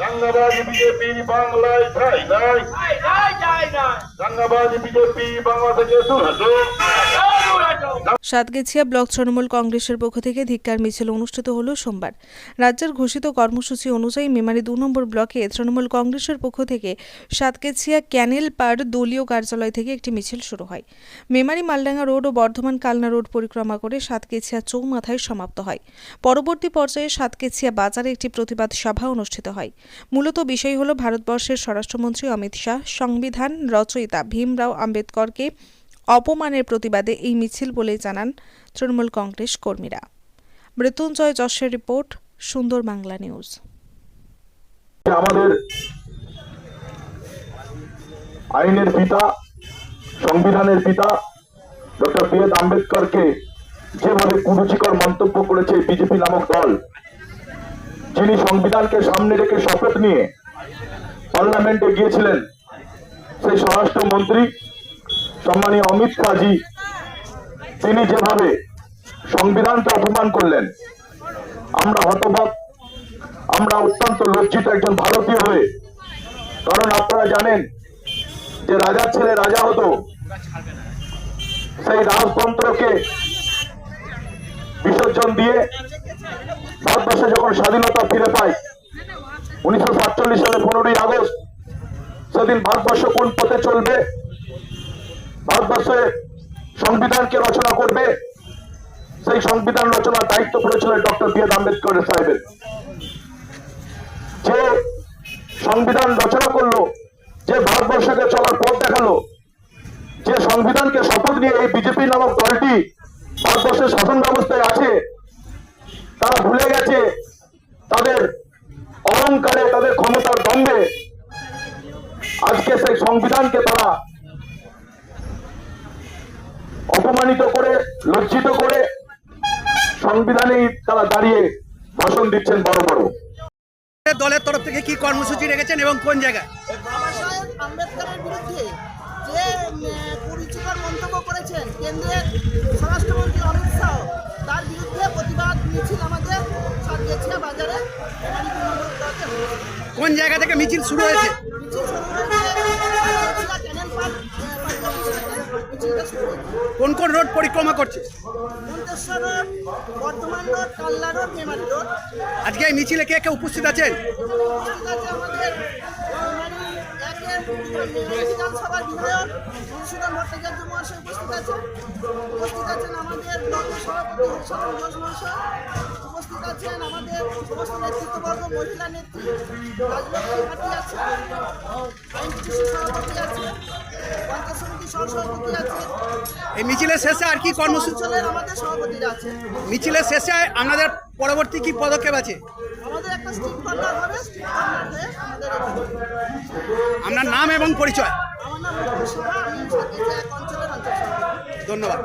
রাঙ্গাবাজি BJP বাংলায় ঠাই নাই। রাঙ্গাবাজি বিজেপি বাংলা থেকে দূর সাতগেছিয়া ব্লক তৃণমূল কংগ্রেসের পক্ষ থেকে ধিক্কার মিছিল অনুষ্ঠিত হল সোমবার। রাজ্যের ঘোষিত কর্মসূচি অনুযায়ী মেমারি দু নম্বর ব্লকে তৃণমূল কংগ্রেসের পক্ষ থেকে সাতগেছিয়া ক্যানেল পাড় দলীয় কার্যালয় থেকে একটি মিছিল শুরু হয়। মেমারি মালডাঙ্গা রোড ও বর্ধমান কালনা রোড পরিক্রমা করে সাতগেছিয়া চৌমাথায় সমাপ্ত হয়। পরবর্তী পর্যায়ে সাতগেছিয়া বাজারে একটি প্রতিবাদ সভা অনুষ্ঠিত হয়। মূলত বিষয় হল ভারতবর্ষের স্বরাষ্ট্রমন্ত্রী অমিত শাহ, সংবিধান রচয়িতা ভীমরাও আম্বেদকরকে অপমানের প্রতিবাদে এই মিছিল বলে জানান তৃণমূল কংগ্রেস কর্মীরা। মৃত্যুঞ্জয় যশের রিপোর্ট, সুন্দর বাংলা নিউজ। আমাদের আইনের পিতা, সংবিধানের পিতা, ডক্টর বি এস আম্বেদকরকে যেভাবে কুরুচিকর মন্তব্য করেছে বিজেপি নামক দল, যিনি সংবিধানকে সামনে রেখে শপথ নিয়ে পার্লামেন্টে গিয়েছিলেন, সেই স্বরাষ্ট্রমন্ত্রী সম্মানীয় অমিত শাহজি, তিনি যেভাবে সংবিধানকে অপমান করলেন, আমরা হতবাক, আমরা অত্যন্ত লজ্জিত একজন ভারতীয় হয়ে। কারণ আপনারা জানেন যে রাজার ছেলে রাজা হতো, সেই রাজতন্ত্রকে বিসর্জন দিয়ে ভারতবর্ষে যখন স্বাধীনতা ফিরে পায়, উনিশশো সাতচল্লিশ সালে পনেরোই আগস্ট, সেদিন ভারতবর্ষ কোন পথে চলবে ভারতবর্ষে সংবিধানকে রচনা করবে, সেই সংবিধান রচনার দায়িত্ব পড়েছিল ডক্টর বি এস আম্বেদকর সাহেবের যে সংবিধান রচনা করল, যে ভারতবর্ষকে চলার পথ দেখাল, যে সংবিধানকে শপথ নিয়ে এই বিজেপি নামক দলটি ভারতবর্ষের শাসন ব্যবস্থায় আছে, তারা ভুলে গেছে তাদের অহংকারে, তাদের ক্ষমতার দম্ভে আজকে সেই সংবিধানকে তারা অপমানিত করে লজ্জিত করে সংবিধানেই তারা দাঁড়িয়ে ভাষণ দিচ্ছেন বড় বড়। দলের তরফ থেকে কি কর্মসূচি রেখেছেন এবং কোন জায়গায়? বাবা সাহেব বিরুদ্ধে যে কুরুচিকর মন্তব্য করেছেন কেন্দ্রের স্বরাষ্ট্রমন্ত্রী অমিত শাহ তার বিরুদ্ধে প্রতিবাদ মিছিল আমাদের বাজারে। কোন জায়গা থেকে মিছিল শুরু হয়েছে? মিছিল শুরু কোন কোন রোড পরিক্রমা করছে? আজকে এই মিছিলে কে কে উপস্থিত আছেন? আছে আমাদের মেমারি একের বিধানসভার বিধায়ক মধুসূদন ভট্টাচার্য মহাশয় উপস্থিত আছেন। উপস্থিত আছেন আমাদের ব্লকের সভাপতি হরিশরণ ঘোষ মহাশয়। উপস্থিত আছেন আমাদের সমস্ত নেতৃত্ববর্গ মহিলা নেত্রী রাজলক্ষ্মী ঘাটি আছে আইনটিসি সভাপতি আছে এই মিছিলের শেষে আর কি কর্মসূচি? আমাদের সভাপতিরা আছে মিছিলের শেষে আমাদের পরবর্তী কি পদক্ষেপ আছে? আপনার নাম এবং পরিচয়। ধন্যবাদ।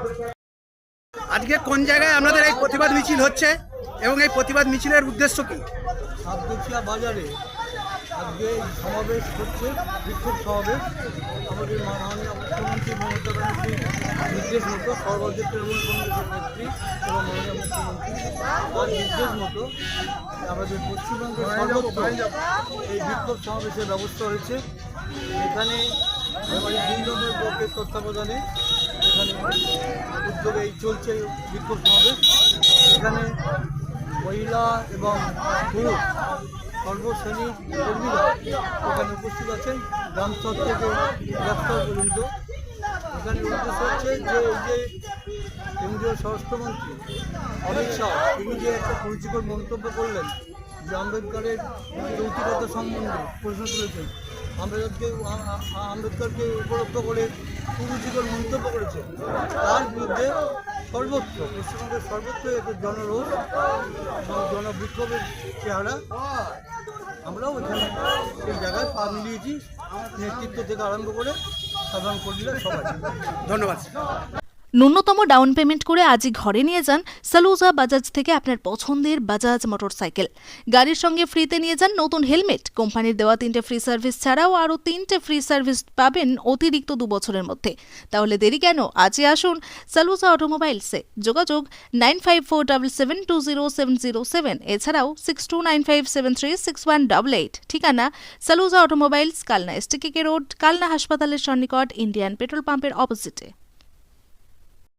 আজকে কোন জায়গায় আপনাদের এই প্রতিবাদ মিছিল হচ্ছে এবং এই প্রতিবাদ মিছিলের উদ্দেশ্য কি? বাজারে আজকে সমাবেশ হচ্ছে, বিক্ষোভ সমাবেশ। আমাদের মাননীয় মুখ্যমন্ত্রী মমতা ব্যানার্জির নির্দেশ মতো সর্বদের তৃণমূল কংগ্রেসের নেত্রী এবং মাননীয় মুখ্যমন্ত্রী তার নির্দেশ মতো আমাদের পশ্চিমবঙ্গের সর্বত্র এই বিক্ষোভ সমাবেশের ব্যবস্থা হয়েছে। এখানে আমাদের ব্লকের তত্ত্বাবধানে এখানে উদ্যোগে এই চলছে বিক্ষোভ সমাবেশ। এখানে মহিলা এবং পুরুষ সর্বশ্রেণীর কর্মীরা এখানে উপস্থিত আছেন। গ্রাম স্তর থেকে রাস্তা পর্যন্ত। এখানে উদ্দেশ্য হচ্ছে যে এই যে কেন্দ্রীয় স্বরাষ্ট্রমন্ত্রী অমিত শাহ, তিনি যে একটা পরিচিকর মন্তব্য করলেন যে আম্বেদকরের যৌতিকতা সম্বন্ধে প্রশ্ন তুলেছেন আম্বেদকরকে আম্বেদকরকে উপলব্ধ করে কুরুচিকর মন্তব্য করেছেন, তার বিরুদ্ধে সর্বত্র, পশ্চিমবঙ্গের সর্বত্র একটা জনরোষ এবং জনবিক্ষোভের চেহারা আমরাও ওইখানে সেই জায়গায় পা মিলিয়েছি। নেতৃত্ব থেকে আরম্ভ করে সাধারণ কর্মীরা সবাই। ধন্যবাদ। ন্যূনতম ডাউন পেমেন্ট করে আজই ঘরে নিয়ে যান সালুজা বাজাজ থেকে আপনার পছন্দের বাজাজ মোটরসাইকেল। গাড়ির সঙ্গে ফ্রিতে নিয়ে যান নতুন হেলমেট। কোম্পানির দেওয়া তিনটে ফ্রি সার্ভিস ছাড়াও আরও তিনটে ফ্রি সার্ভিস পাবেন অতিরিক্ত দু বছরের মধ্যে। তাহলে দেরি কেন? আজই আসুন সালুজা অটোমোবাইলসে। যোগাযোগ nine five four double seven two zero seven zero seven. এছাড়াও six two nine five seven three six one double eight. ঠিকানা Saluja automobiles, Kalna STK road, Kalna হাসপাতালের সন্নিকট, ইন্ডিয়ান পেট্রোল পাম্পের অপোজিটে।